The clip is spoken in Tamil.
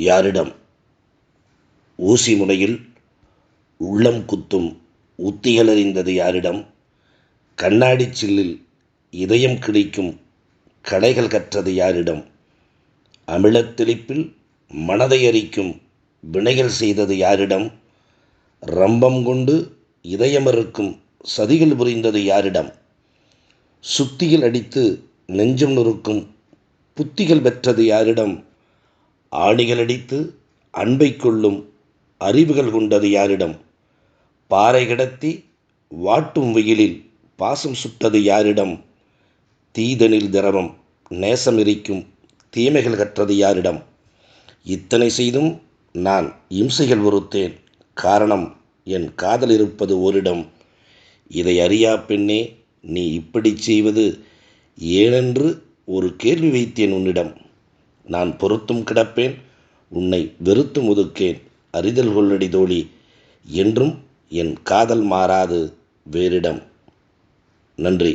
யாரிடம்? ஊசி முனையில் உள்ளம் குத்தும் உத்திகள் அறிந்தது யாரிடம்? கண்ணாடி சில்லில் இதயம் கிழிக்கும் கலைகள் கற்றது யாரிடம்? அமிழத்தெளிப்பில் மனதை அரிக்கும் வினைகள் செய்தது யாரிடம்? ரம்பம் கொண்டு இதயமறுக்கும் சதிகள் புரிந்தது யாரிடம்? சுத்தியில் அடித்து நெஞ்சம் நொறுக்கும் புத்திகள் பெற்றது யாரிடம்? ஆணிகளடித்து அன்பை கொள்ளும் அறிவுகள் கொண்டது யாரிடம்? பாறை கடத்தி வாட்டும் வெயிலில் பாசம் சுட்டது யாரிடம்? தீதனில் திரவம் நேசம் எரிக்கும் தீமைகள் கற்றது யாரிடம்? இத்தனை செய்தும் நான் இம்சைகள் பொறுத்தேன். காரணம் என் காதல் இருப்பது ஓரிடம். இதை அறியா பெண்ணே நீ இப்படிச் செய்வது ஏனென்று ஒரு கேள்வி வைத்தேன் உன்னிடம். நான் பொறுத்தும் கிடப்பேன் உன்னை வெறுத்து ஒதுக்கேன் அறிதல் கொள்ளடி தோழி என்றும் என் காதல் மாறாது வேறிடம். நன்றி.